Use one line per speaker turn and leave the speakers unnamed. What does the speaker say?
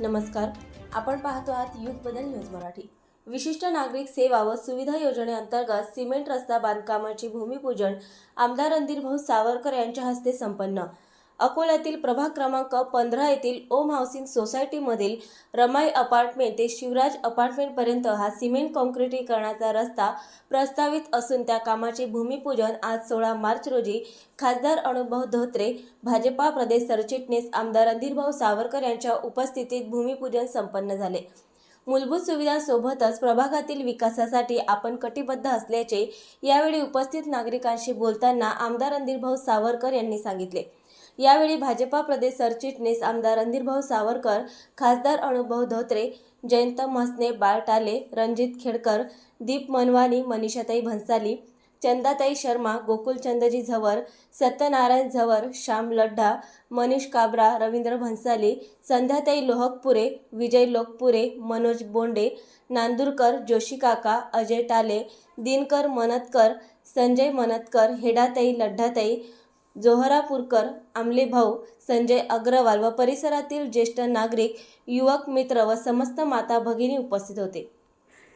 नमस्कार. आपण पाहतो आहात युथ बदल न्यूज मराठी. विशिष्ट नागरिक सेवा व सुविधा योजनेअंतर्गत सिमेंट रस्ता बांधकामाची भूमिपूजन आमदार रणधीरभाऊ सावरकर यांच्या हस्ते संपन्न. अकोल्यातील प्रभाग क्रमांक पंधरा येथील ओम हाऊसिंग सोसायटीमधील रमाई अपार्टमेंट ते शिवराज अपार्टमेंटपर्यंत हा सिमेंट काँक्रिटीकरणाचा रस्ता प्रस्तावित असून त्या कामाचे भूमिपूजन आज सोळा मार्च रोजी खासदार अनुभव धोत्रे भाजपा प्रदेश सरचिटणीस आमदार रणधीरभाऊ सावरकर यांच्या उपस्थितीत भूमिपूजन संपन्न झाले. मूलभूत सुविधांसोबतच प्रभागातील विकासासाठी आपण कटिबद्ध असल्याचे यावेळी उपस्थित नागरिकांशी बोलताना आमदार रणधीरभाऊ सावरकर यांनी सांगितले. यावेळी भाजपा प्रदेश सरचिटणीस आमदार रणधीरभाऊ सावरकर खासदार अनुभव धोत्रे जयंत म्हसने बाळ टाले रणजित खेडकर दीप मनवानी मनीषाताई भन्साली चंदाताई शर्मा गोकुलचंदजी झवर सत्यनारायण झवर श्याम लड्ढा मनीष काबरा रवींद्र भन्साली संध्याताई लोहकपुरे विजय लोकपुरे मनोज बोंडे नांदूरकर जोशी काका अजय टाले दिनकर मनतकर संजय मनतकर हेडाताई लड्ढाताई जोहरापूरकर आमले भाऊ संजय अग्रवाल व परिसरातील ज्येष्ठ नागरिक युवक मित्र व समस्त माता भगिनी उपस्थित होते.